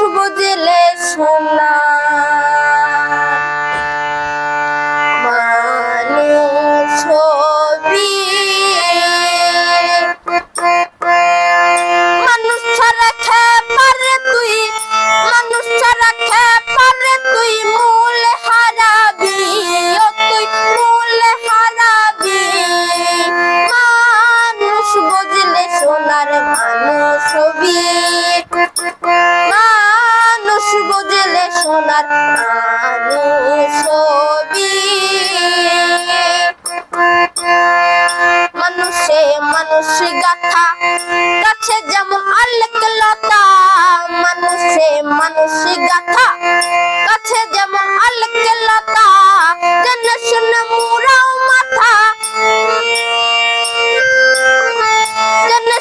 শুভ জেলে সোনা। তোমার ছবি মানুষে মানুষ গাথা গাছে যেমন আলেক লতা মানুষে মানুষ গাথা গাছে যেমন আলেক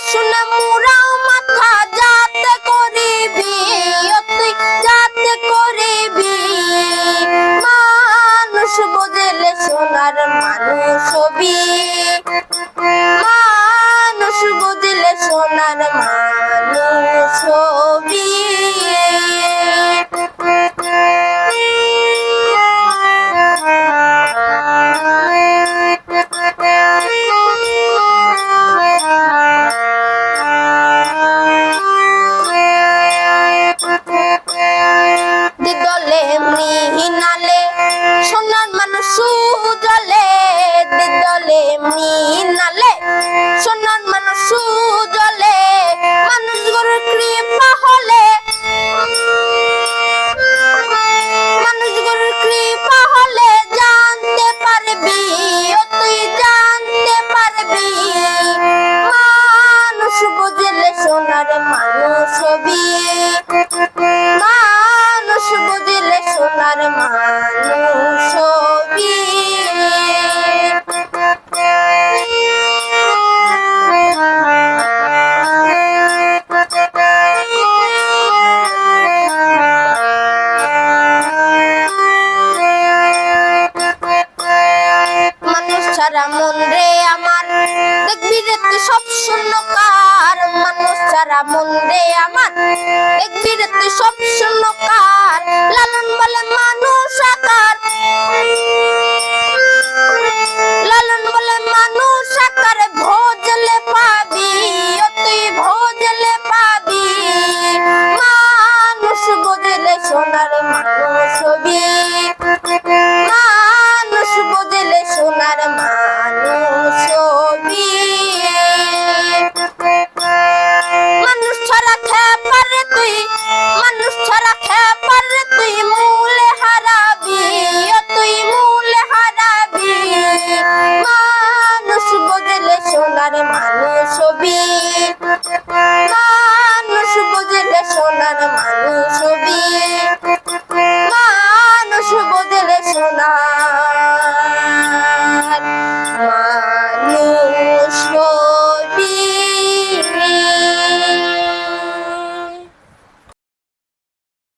শুনে মানুষ বুঝলে সোনার মানুষ ছাড়া মন রে আমার। দেখবি রে তুই সব শূন্যকার মানুষ ছাড়া মন রে আমার। দেখবি রে তুই সব শূন্য কার